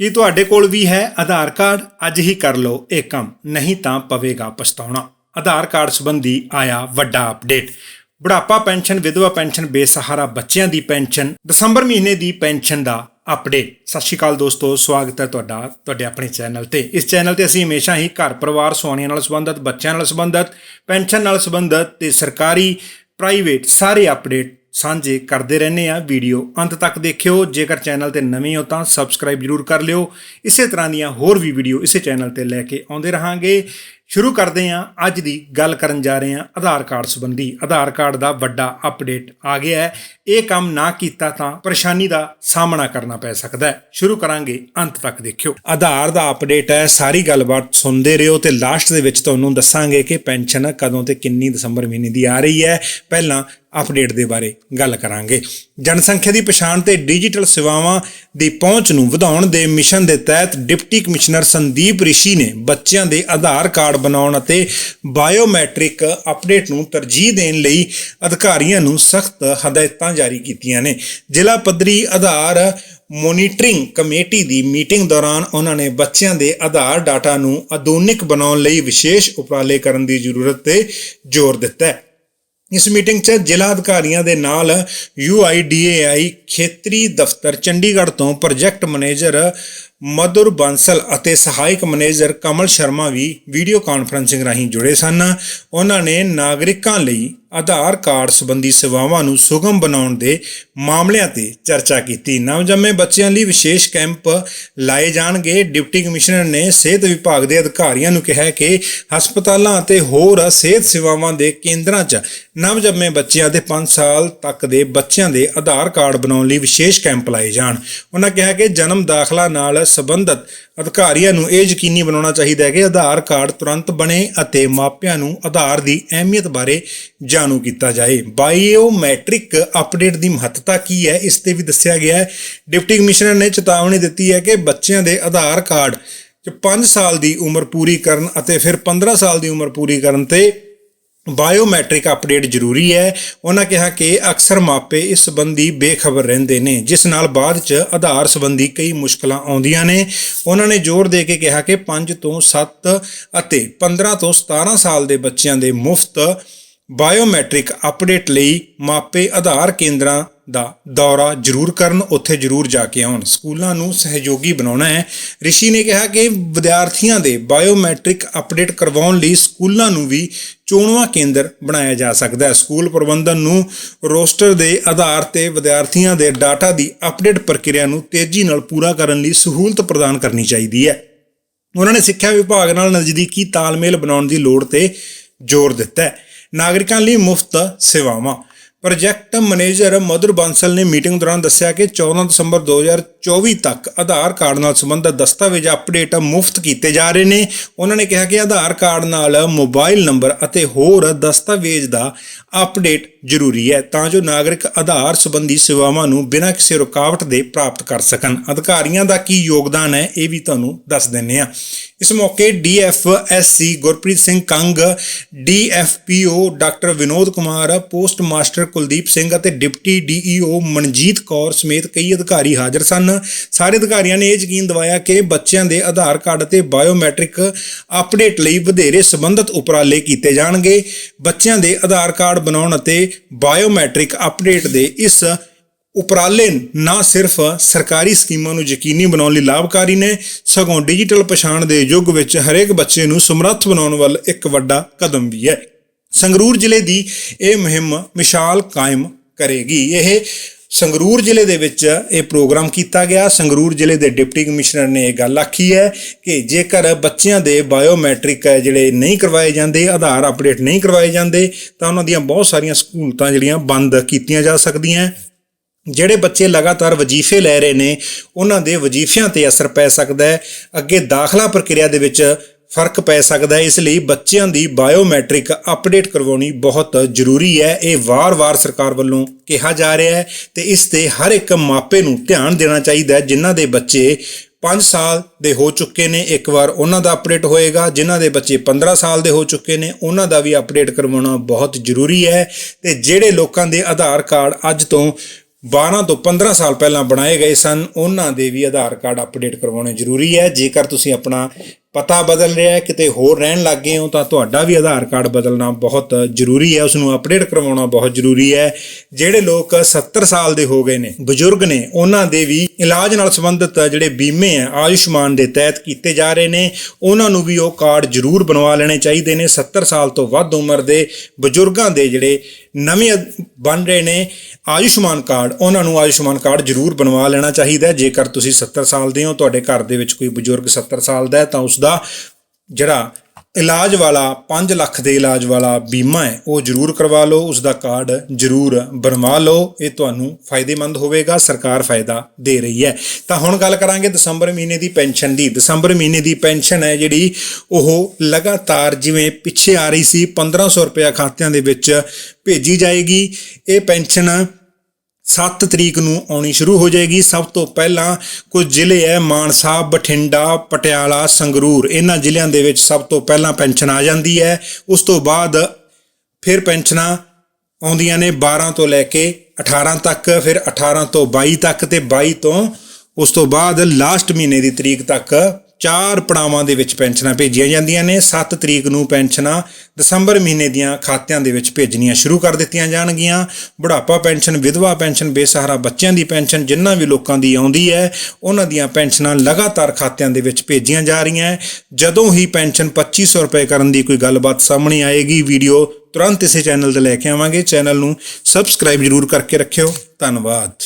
ਕੀ ਤੁਹਾਡੇ ਕੋਲ ਵੀ ਹੈ ਆਧਾਰ ਕਾਰਡ? ਅੱਜ ਹੀ ਕਰ ਲਓ ਇਹ ਕੰਮ, ਨਹੀਂ ਤਾਂ ਪਵੇਗਾ ਪਛਤਾਉਣਾ। ਆਧਾਰ ਕਾਰਡ ਸੰਬੰਧੀ ਆਇਆ ਵੱਡਾ ਅਪਡੇਟ ਬੁਢਾਪਾ ਪੈਨਸ਼ਨ, ਵਿਧਵਾ ਪੈਨਸ਼ਨ, ਬੇਸਹਾਰਾ ਬੱਚਿਆਂ ਦੀ ਪੈਨਸ਼ਨ, ਦਸੰਬਰ ਮਹੀਨੇ ਦੀ ਪੈਨਸ਼ਨ ਦਾ ਅਪਡੇਟ ਸਤਿ ਸ਼੍ਰੀ ਅਕਾਲ ਦੋਸਤੋ, ਸਵਾਗਤ ਹੈ ਤੁਹਾਡਾ, ਤੁਹਾਡੇ ਆਪਣੇ ਚੈਨਲ ਤੇ। ਇਸ ਚੈਨਲ ਤੇ ਅਸੀਂ ਹਮੇਸ਼ਾ ਹੀ ਘਰ ਪਰਿਵਾਰ ਸੁਆਣੀਆਂ ਨਾਲ ਸੰਬੰਧਿਤ, ਬੱਚਿਆਂ ਨਾਲ ਸੰਬੰਧਿਤ, ਪੈਨਸ਼ਨ ਨਾਲ ਸੰਬੰਧਿਤ ਤੇ ਸਰਕਾਰੀ ਪ੍ਰਾਈਵੇਟ ਸਾਰੇ ਅਪਡੇਟ ਸਾਂਝੇ ਕਰਦੇ ਰਹਿੰਦੇ ਆ ਵੀਡੀਓ ਅੰਤ ਤੱਕ ਦੇਖਿਓ। ਜੇਕਰ ਚੈਨਲ ਤੇ ਨਵੇਂ ਹੋ ਤਾਂ ਸਬਸਕ੍ਰਾਈਬ ਜਰੂਰ ਕਰ ਲਿਓ। ਇਸੇ ਤਰ੍ਹਾਂ ਦੀਆਂ ਹੋਰ ਵੀ ਵੀਡੀਓ ਇਸੇ ਚੈਨਲ ਤੇ ਲੈ ਕੇ ਆਉਂਦੇ ਰਹਾਂਗੇ। ਸ਼ੁਰੂ ਕਰਦੇ ਹਾਂ। ਅੱਜ ਦੀ ਗੱਲ ਕਰਨ ਜਾ ਰਹੇ ਹਾਂ ਆਧਾਰ ਕਾਰਡ ਸੰਬੰਧੀ। ਆਧਾਰ ਕਾਰਡ ਦਾ ਵੱਡਾ ਅਪਡੇਟ ਆ ਗਿਆ ਹੈ। ਇਹ ਕੰਮ ਨਾ ਕੀਤਾ ਤਾਂ ਪਰੇਸ਼ਾਨੀ ਦਾ ਸਾਹਮਣਾ ਕਰਨਾ ਪੈ ਸਕਦਾ ਹੈ। ਸ਼ੁਰੂ ਕਰਾਂਗੇ ਅੰਤ ਤੱਕ ਦੇਖਿਓ। ਆਧਾਰ ਦਾ ਅਪਡੇਟ ਹੈ। ਸਾਰੀ ਗੱਲਬਾਤ ਸੁਣਦੇ ਰਹੋ ਤੇ ਲਾਸਟ ਦੇ ਵਿੱਚ ਤੁਹਾਨੂੰ ਦੱਸਾਂਗੇ ਕਿ ਪੈਨਸ਼ਨ ਕਦੋਂ ਤੇ ਕਿੰਨੀ ਦਸੰਬਰ ਮਹੀਨੇ ਦੀ ਆ ਰਹੀ ਹੈ। ਪਹਿਲਾਂ ਅਪਡੇਟ ਦੇ ਬਾਰੇ ਗੱਲ ਕਰਾਂਗੇ। ਜਨਸੰਖਿਆ ਦੀ ਪਛਾਣ ਤੇ ਡਿਜੀਟਲ ਸੇਵਾਵਾਂ ਦੀ ਪਹੁੰਚ ਨੂੰ ਵਧਾਉਣ ਦੇ ਮਿਸ਼ਨ ਦੇ ਤਹਿਤ ਡਿਪਟੀ ਕਮਿਸ਼ਨਰ ਸੰਦੀਪ ਰਿਸ਼ੀ ਨੇ ਬੱਚਿਆਂ ਦੇ ਆਧਾਰ ਕਾਰਡ ਬਣਾਉਣ ਅਤੇ ਬਾਇਓਮੈਟ੍ਰਿਕ ਅਪਡੇਟ ਨੂੰ ਤਰਜੀਹ ਦੇਣ ਲਈ ਅਧਿਕਾਰੀਆਂ ਨੂੰ ਸਖਤ ਹਦਾਇਤਾਂ ਜਾਰੀ ਕੀਤੀਆਂ ਨੇ। ਜ਼ਿਲ੍ਹਾ ਪੱਧਰੀ ਆਧਾਰ ਮੋਨੀਟਰਿੰਗ ਕਮੇਟੀ ਦੀ ਮੀਟਿੰਗ ਦੌਰਾਨ ਉਹਨਾਂ ਨੇ ਬੱਚਿਆਂ ਦੇ ਆਧਾਰ ਡਾਟਾ ਨੂੰ ਆਧੁਨਿਕ ਬਣਾਉਣ ਲਈ ਵਿਸ਼ੇਸ਼ ਉਪਰਾਲੇ ਕਰਨ ਦੀ ਜ਼ਰੂਰਤ ਤੇ ਜ਼ੋਰ ਦਿੱਤਾ ਹੈ। ਇਸ ਮੀਟਿੰਗ 'ਚ ਜ਼ਿਲ੍ਹਾ ਅਧਿਕਾਰੀਆਂ ਦੇ ਨਾਲ UIDAI ਖੇਤਰੀ ਦਫ਼ਤਰ ਚੰਡੀਗੜ੍ਹ ਤੋਂ ਪ੍ਰੋਜੈਕਟ ਮੈਨੇਜਰ ਮਧੁਰ ਬਾਂਸਲ ਅਤੇ ਸਹਾਇਕ ਮੈਨੇਜਰ ਕਮਲ ਸ਼ਰਮਾ ਵੀ ਵੀਡੀਓ ਕਾਨਫਰੰਸਿੰਗ ਰਾਹੀਂ ਜੁੜੇ ਸਨ। ਉਹਨਾਂ ਨੇ ਨਾਗਰਿਕਾਂ ਲਈ ਆਧਾਰ ਕਾਰਡ ਸੰਬੰਧੀ ਸੇਵਾਵਾਂ ਨੂੰ ਸੁਗਮ ਬਣਾਉਣ ਦੇ ਮਾਮਲਿਆਂ ਤੇ ਚਰਚਾ ਕੀਤੀ। ਨਵਜੰਮੇ ਬੱਚਿਆਂ ਲਈ ਵਿਸ਼ੇਸ਼ ਕੈਂਪ ਲਾਏ ਜਾਣਗੇ। ਡਿਪਟੀ ਕਮਿਸ਼ਨਰ ਨੇ ਸਿਹਤ ਵਿਭਾਗ ਦੇ ਅਧਿਕਾਰੀਆਂ ਨੂੰ ਕਿਹਾ ਕਿ ਹਸਪਤਾਲਾਂ ਅਤੇ ਹੋਰ ਸਿਹਤ ਸੇਵਾਵਾਂ ਦੇ ਕੇਂਦਰਾਂ 'ਚ ਨਵਜੰਮੇ ਬੱਚਿਆਂ ਦੇ 5 ਸਾਲ ਤੱਕ ਦੇ ਬੱਚਿਆਂ ਦੇ ਆਧਾਰ ਕਾਰਡ ਬਣਾਉਣ ਲਈ ਵਿਸ਼ੇਸ਼ ਕੈਂਪ ਲਾਏ ਜਾਣ। ਉਹਨਾਂ ਕਿਹਾ ਕਿ ਜਨਮ ਦਾਖਲਾ ਨਾਲ ਸੰਬੰਧਿਤ ਅਧਿਕਾਰੀਆਂ ਨੂੰ ਇਹ ਯਕੀਨੀ ਬਣਾਉਣਾ ਚਾਹੀਦਾ ਹੈ ਕਿ ਆਧਾਰ ਕਾਰਡ ਤੁਰੰਤ ਬਣੇ ਅਤੇ ਮਾਪਿਆਂ ਨੂੰ ਆਧਾਰ ਦੀ ਅਹਿਮੀਅਤ ਬਾਰੇ ਜਾਣੂ ਕੀਤਾ ਜਾਏ। ਬਾਇਓਮੈਟ੍ਰਿਕ ਅਪਡੇਟ ਦੀ ਮਹੱਤਤਾ ਕੀ ਹੈ? ਇਸ ਤੇ ਵੀ ਦੱਸਿਆ ਗਿਆ ਹੈ। ਡਿਪਟੀ ਕਮਿਸ਼ਨਰ ਨੇ ਚੇਤਾਵਨੀ ਦਿੱਤੀ ਹੈ ਕਿ ਬੱਚਿਆਂ ਦੇ ਆਧਾਰ ਕਾਰਡ ਚ 5 ਸਾਲ ਦੀ ਉਮਰ ਪੂਰੀ ਕਰਨ ਅਤੇ ਫਿਰ 15 ਸਾਲ ਦੀ ਉਮਰ ਪੂਰੀ ਕਰਨ ਤੇ ਬਾਇਓਮੈਟ੍ਰਿਕ ਅਪਡੇਟ ਜ਼ਰੂਰੀ ਹੈ। ਉਹਨਾਂ ਕਿਹਾ ਕਿ ਅਕਸਰ ਮਾਪੇ ਇਸ ਸੰਬੰਧੀ ਬੇਖਬਰ ਰਹਿੰਦੇ ਨੇ, ਜਿਸ ਨਾਲ ਬਾਅਦ ਚ ਆਧਾਰ ਸੰਬੰਧੀ ਕਈ ਮੁਸ਼ਕਲਾਂ ਆਉਂਦੀਆਂ ਨੇ। ਉਹਨਾਂ ਨੇ ਜ਼ੋਰ ਦੇ ਕੇ ਕਿਹਾ ਕਿ 5 ਤੋਂ 7 ਅਤੇ 15 ਤੋਂ 17 ਸਾਲ ਦੇ ਬੱਚਿਆਂ ਦੇ ਮੁਫਤ ਬਾਇਓਮੈਟ੍ਰਿਕ ਅਪਡੇਟ ਲਈ ਮਾਪੇ ਆਧਾਰ ਕੇਂਦਰਾਂ ਦਾ ਦੌਰਾ ਜ਼ਰੂਰ ਕਰਨ, ਉੱਥੇ ਜ਼ਰੂਰ ਜਾ ਕੇ ਆਉਣ। ਸਕੂਲਾਂ ਨੂੰ ਸਹਿਯੋਗੀ ਬਣਾਉਣਾ ਹੈ। ਰਿਸ਼ੀ ਨੇ ਕਿਹਾ ਕਿ ਵਿਦਿਆਰਥੀਆਂ ਦੇ ਬਾਇਓਮੈਟ੍ਰਿਕ ਅਪਡੇਟ ਕਰਵਾਉਣ ਲਈ ਸਕੂਲਾਂ ਨੂੰ ਵੀ ਚੋਣਵਾ ਕੇਂਦਰ ਬਣਾਇਆ ਜਾ ਸਕਦਾ ਹੈ। ਸਕੂਲ ਪ੍ਰਬੰਧਨ ਨੂੰ ਰੋਸਟਰ ਦੇ ਆਧਾਰ ਤੇ ਵਿਦਿਆਰਥੀਆਂ ਦੇ ਡਾਟਾ ਦੀ ਅਪਡੇਟ ਪ੍ਰਕਿਰਿਆ ਨੂੰ ਤੇਜ਼ੀ ਨਾਲ ਪੂਰਾ ਕਰਨ ਲਈ ਸਹੂਲਤ ਪ੍ਰਦਾਨ ਕਰਨੀ ਚਾਹੀਦੀ ਹੈ। ਉਹਨਾਂ ਨੇ ਸਿੱਖਿਆ ਵਿਭਾਗ ਨਾਲ ਨਜ਼ਦੀਕੀ ਤਾਲਮੇਲ ਬਣਾਉਣ ਦੀ ਲੋੜ ਤੇ ਜ਼ੋਰ ਦਿੱਤਾ ਹੈ। ਨਾਗਰਿਕਾਂ ਲਈ ਮੁਫਤ ਸੇਵਾਵਾਂ। ਪ੍ਰੋਜੈਕਟ ਮੈਨੇਜਰ ਮਧੁਰ ਬਾਂਸਲ ਨੇ ਮੀਟਿੰਗ ਦੌਰਾਨ ਦੱਸਿਆ ਕਿ 14 ਦਸੰਬਰ 2024 ਤੱਕ ਆਧਾਰ ਕਾਰਡ ਨਾਲ ਸੰਬੰਧਿਤ ਦਸਤਾਵੇਜ਼ ਅਪਡੇਟ ਮੁਫਤ ਕੀਤੇ ਜਾ ਰਹੇ ਨੇ। ਉਹਨਾਂ ਨੇ ਕਿਹਾ ਕਿ ਆਧਾਰ ਕਾਰਡ ਨਾਲ ਮੋਬਾਈਲ ਨੰਬਰ ਅਤੇ ਹੋਰ ਦਸਤਾਵੇਜ਼ ਦਾ ਅਪਡੇਟ ਜ਼ਰੂਰੀ ਹੈ ਤਾਂ ਜੋ ਨਾਗਰਿਕ ਆਧਾਰ ਸੰਬੰਧੀ ਸੇਵਾਵਾਂ ਨੂੰ ਬਿਨਾਂ ਕਿਸੇ ਰੁਕਾਵਟ ਦੇ ਪ੍ਰਾਪਤ ਕਰ ਸਕਣ। ਅਧਿਕਾਰੀਆਂ ਦਾ ਕੀ ਯੋਗਦਾਨ ਹੈ ਇਹ ਵੀ ਤੁਹਾਨੂੰ ਦੱਸ ਦਿੰਨੇ ਆ ਇਸ ਮੌਕੇ DFSC Gurpreet Singh Kang DFPO doctor Vinod Kumar, post master Kuldeep Singh ਅਤੇ ਡਿਪਟੀ ਡੀਈਓ ਮਨਜੀਤ ਕੌਰ ਸਮੇਤ ਕਈ ਅਧਿਕਾਰੀ ਹਾਜ਼ਰ ਸਨ। ਸਾਰੇ ਅਧਿਕਾਰੀਆਂ ਨੇ ਇਹ ਯਕੀਨ ਦਿਵਾਇਆ ਕਿ ਬੱਚਿਆਂ ਦੇ ਆਧਾਰ ਕਾਰਡ ਅਤੇ ਬਾਇਓਮੈਟ੍ਰਿਕ ਅਪਡੇਟ ਲਈ ਵਧੇਰੇ ਸੰਬੰਧਿਤ ਉਪਰਾਲੇ ਕੀਤੇ ਜਾਣਗੇ। ਬੱਚਿਆਂ ਦੇ ਆਧਾਰ ਕਾਰਡ ਬਣਾਉਣ ਅਤੇ ਬਾਇਓਮੈਟ੍ਰਿਕ ਅਪਡੇਟ ਦੇ ਇਸ ਉਪਰਾਲੇ ਨਾ ਸਿਰਫ ਸਰਕਾਰੀ ਸਕੀਮਾਂ ਨੂੰ ਯਕੀਨੀ ਬਣਾਉਣ ਲਈ ਲਾਭਕਾਰੀ ਨੇ, ਸਗੋਂ ਡਿਜੀਟਲ ਪਛਾਣ ਦੇ ਯੁੱਗ ਵਿੱਚ ਹਰੇਕ ਬੱਚੇ ਨੂੰ ਸਮਰੱਥ ਬਣਾਉਣ ਵੱਲ ਇੱਕ ਵੱਡਾ ਕਦਮ ਵੀ ਹੈ। ਸੰਗਰੂਰ ਜ਼ਿਲ੍ਹੇ ਦੀ ਇਹ ਮੁਹਿੰਮ ਮਿਸਾਲ ਕਾਇਮ ਕਰੇਗੀ। ਇਹ ਸੰਗਰੂਰ ਜ਼ਿਲ੍ਹੇ ਦੇ ਵਿੱਚ ਇਹ ਪ੍ਰੋਗਰਾਮ ਕੀਤਾ ਗਿਆ। ਸੰਗਰੂਰ ਜ਼ਿਲ੍ਹੇ ਦੇ ਡਿਪਟੀ ਕਮਿਸ਼ਨਰ ਨੇ ਇਹ ਗੱਲ ਆਖੀ ਹੈ ਕਿ ਜੇਕਰ ਬੱਚਿਆਂ ਦੇ ਬਾਇਓਮੈਟ੍ਰਿਕ ਜਿਹੜੇ ਨਹੀਂ ਕਰਵਾਏ ਜਾਂਦੇ, ਆਧਾਰ ਅਪਡੇਟ ਨਹੀਂ ਕਰਵਾਏ ਜਾਂਦੇ, ਤਾਂ ਉਹਨਾਂ ਦੀਆਂ ਬਹੁਤ ਸਾਰੀਆਂ ਸਹੂਲਤਾਂ ਜਿਹੜੀਆਂ ਬੰਦ ਕੀਤੀਆਂ ਜਾ ਸਕਦੀਆਂ। ਜਿਹੜੇ ਬੱਚੇ ਲਗਾਤਾਰ ਵਜ਼ੀਫੇ ਲੈ ਰਹੇ ਨੇ, ਉਹਨਾਂ ਦੇ ਵਜ਼ੀਫਿਆਂ ਤੇ ਅਸਰ ਪੈ ਸਕਦਾ ਹੈ। ਅੱਗੇ ਦਾਖਲਾ ਪ੍ਰਕਿਰਿਆ ਦੇ ਵਿੱਚ ਫ਼ਰਕ ਪੈ ਸਕਦਾ ਹੈ। ਇਸ ਲਈ ਬੱਚਿਆਂ ਦੀ ਬਾਇਓਮੈਟ੍ਰਿਕ ਅਪਡੇਟ ਕਰਵਾਉਣੀ ਬਹੁਤ ਜ਼ਰੂਰੀ ਹੈ। ਇਹ ਵਾਰ-ਵਾਰ ਸਰਕਾਰ ਵੱਲੋਂ ਕਿਹਾ ਜਾ ਰਿਹਾ ਹੈ ਤੇ ਇਸ ਤੇ ਹਰ ਇੱਕ ਮਾਪੇ ਨੂੰ ਧਿਆਨ ਦੇਣਾ ਚਾਹੀਦਾ ਹੈ। ਜਿਨ੍ਹਾਂ ਦੇ ਬੱਚੇ 5 ਸਾਲ ਦੇ ਹੋ ਚੁੱਕੇ ਨੇ, ਇੱਕ ਵਾਰ ਉਹਨਾਂ ਦਾ ਅਪਡੇਟ ਹੋਏਗਾ। ਜਿਨ੍ਹਾਂ ਦੇ ਬੱਚੇ 15 ਸਾਲ ਦੇ ਹੋ ਚੁੱਕੇ ਨੇ, ਉਹਨਾਂ ਦਾ ਵੀ ਅਪਡੇਟ ਕਰਵਾਉਣਾ ਬਹੁਤ ਜ਼ਰੂਰੀ ਹੈ। ਤੇ ਜਿਹੜੇ ਲੋਕਾਂ ਦੇ ਆਧਾਰ ਕਾਰਡ ਅੱਜ ਤੋਂ 12 ਤੋਂ 15 ਸਾਲ ਪਹਿਲਾਂ ਬਣਾਏ ਗਏ ਸਨ, ਉਹਨਾਂ ਦੇ ਵੀ ਆਧਾਰ ਕਾਰਡ ਅਪਡੇਟ ਕਰਵਾਉਣੇ ਜ਼ਰੂਰੀ ਹੈ। ਜੇਕਰ ਤੁਸੀਂ ਆਪਣਾ ਪਤਾ ਬਦਲ ਰਿਹਾ ਹੈ, ਕਿਤੇ ਹੋਰ ਰਹਿਣ ਲੱਗ ਗਏ ਹੋ, ਤਾਂ ਤੁਹਾਡਾ ਵੀ ਆਧਾਰ ਕਾਰਡ ਬਦਲਣਾ ਬਹੁਤ ਜ਼ਰੂਰੀ ਹੈ ਉਸ ਨੂੰ ਅਪਡੇਟ ਕਰਵਾਉਣਾ ਬਹੁਤ ਜ਼ਰੂਰੀ ਹੈ। ਜਿਹੜੇ ਲੋਕ 70 ਸਾਲ ਦੇ ਹੋ ਗਏ ਨੇ, ਬਜ਼ੁਰਗ ਨੇ, ਉਹਨਾਂ ਦੇ ਵੀ ਇਲਾਜ ਨਾਲ ਸੰਬੰਧਿਤ ਜਿਹੜੇ ਬੀਮੇ ਆ ਆਯੁਸ਼ਮਾਨ ਦੇ ਤਹਿਤ ਕੀਤੇ ਜਾ ਰਹੇ ਨੇ, ਉਹਨਾਂ ਨੂੰ ਵੀ ਉਹ ਕਾਰਡ ਜ਼ਰੂਰ ਬਣਵਾ ਲੈਣੇ ਚਾਹੀਦੇ ਨੇ। 70 ਸਾਲ ਤੋਂ ਵੱਧ ਉਮਰ ਦੇ ਬਜ਼ੁਰਗਾਂ ਦੇ ਜਿਹੜੇ ਨਵੇਂ ਬਣ ਰਹੇ ਨੇ ਆਯੁਸ਼ਮਾਨ ਕਾਰਡ, ਉਹਨਾਂ ਨੂੰ ਆਯੁਸ਼ਮਾਨ ਕਾਰਡ ਜ਼ਰੂਰ ਬਣਵਾ ਲੈਣਾ ਚਾਹੀਦਾ ਜੇਕਰ ਤੁਸੀਂ 70 ਸਾਲ ਦੇ ਹੋ, ਤੁਹਾਡੇ ਘਰ ਦੇ ਵਿੱਚ ਕੋਈ ਬਜ਼ੁਰਗ 70 ਸਾਲ ਦਾ ਹੈ, ਤਾਂ ਉਸ ਦਾ ਜਿਹੜਾ ਇਲਾਜ ਵਾਲਾ 5 ਲੱਖ ਦੇ ਇਲਾਜ ਵਾਲਾ ਬੀਮਾ ਹੈ, ਉਹ ਜ਼ਰੂਰ ਕਰਵਾ ਲਓ ਉਸ ਦਾ ਕਾਰਡ ਜ਼ਰੂਰ ਬਣਵਾ ਲਓ, ਇਹ ਤੁਹਾਨੂੰ ਫਾਇਦੇਮੰਦ ਹੋਵੇਗਾ, ਸਰਕਾਰ ਫਾਇਦਾ ਦੇ ਰਹੀ ਹੈ। ਤਾਂ ਹੁਣ ਗੱਲ ਕਰਾਂਗੇ ਦਸੰਬਰ ਮਹੀਨੇ ਦੀ ਪੈਨਸ਼ਨ ਦੀ। ਦਸੰਬਰ ਮਹੀਨੇ ਦੀ ਪੈਨਸ਼ਨ ਹੈ ਜਿਹੜੀ, ਉਹ ਲਗਾਤਾਰ ਜਿਵੇਂ ਪਿੱਛੇ ਆ ਰਹੀ ਸੀ 1500 ਰੁਪਏ ਖਾਤਿਆਂ ਦੇ ਵਿੱਚ ਭੇਜੀ ਜਾਏਗੀ। ਇਹ ਪੈਨਸ਼ਨ 7 ਤਰੀਕ ਨੂੰ ਆਉਣੀ ਸ਼ੁਰੂ ਹੋ ਜਾਏਗੀ। ਸਭ ਤੋਂ ਪਹਿਲਾਂ ਕੁਝ ਜ਼ਿਲ੍ਹੇ ਹੈ ਮਾਨਸਾ, ਬਠਿੰਡਾ, ਪਟਿਆਲਾ, ਸੰਗਰੂਰ। ਇਹਨਾਂ ਜ਼ਿਲ੍ਹਿਆਂ ਦੇ ਵਿੱਚ ਸਭ ਤੋਂ ਪਹਿਲਾਂ ਪੈਨਸ਼ਨ ਆ ਜਾਂਦੀ ਹੈ ਉਸ ਤੋਂ ਬਾਅਦ ਫਿਰ ਪੈਨਸ਼ਨਾਂ ਆਉਂਦੀਆਂ ਨੇ 12 ਤੋਂ ਲੈ ਕੇ 18 ਤੱਕ, ਫਿਰ 18 ਤੋਂ 22 ਤੱਕ ਤੇ 22 ਤੋਂ ਉਸ ਤੋਂ ਬਾਅਦ ਲਾਸਟ ਮਹੀਨੇ ਦੀ ਤਰੀਕ ਤੱਕ ਚਾਰ ਪੜਾਵਾਂ ਦੇ ਵਿੱਚ ਪੈਨਸ਼ਨਾਂ ਭੇਜੀਆਂ ਜਾਂਦੀਆਂ ਨੇ। 7 ਤਰੀਕ ਨੂੰ ਪੈਨਸ਼ਨਾਂ ਦਸੰਬਰ ਮਹੀਨੇ ਦੀਆਂ ਖਾਤਿਆਂ ਦੇ ਵਿੱਚ ਭੇਜਣੀਆਂ ਸ਼ੁਰੂ ਕਰ ਦਿੱਤੀਆਂ ਜਾਣਗੀਆਂ। ਬੁਢਾਪਾ ਪੈਨਸ਼ਨ, ਵਿਧਵਾ ਪੈਨਸ਼ਨ, ਬੇਸਹਾਰਾ ਬੱਚਿਆਂ ਦੀ ਪੈਨਸ਼ਨ, ਜਿੰਨਾਂ ਵੀ ਲੋਕਾਂ ਦੀ ਆਉਂਦੀ ਹੈ, ਉਹਨਾਂ ਦੀਆਂ ਪੈਨਸ਼ਨਾਂ ਲਗਾਤਾਰ ਖਾਤਿਆਂ ਦੇ ਵਿੱਚ ਭੇਜੀਆਂ ਜਾ ਰਹੀਆਂ ਜਦੋਂ ਹੀ ਪੈਨਸ਼ਨ 2500 ਰੁਪਏ ਕਰਨ ਦੀ ਕੋਈ ਗੱਲਬਾਤ ਸਾਹਮਣੇ ਆਏਗੀ, ਵੀਡੀਓ ਤੁਰੰਤ ਇਸੇ ਚੈਨਲ ਤੇ ਲੈ ਕੇ ਆਵਾਂਗੇ। ਚੈਨਲ ਨੂੰ ਸਬਸਕ੍ਰਾਈਬ ਜ਼ਰੂਰ ਕਰਕੇ ਰੱਖਿਓ। ਧੰਨਵਾਦ।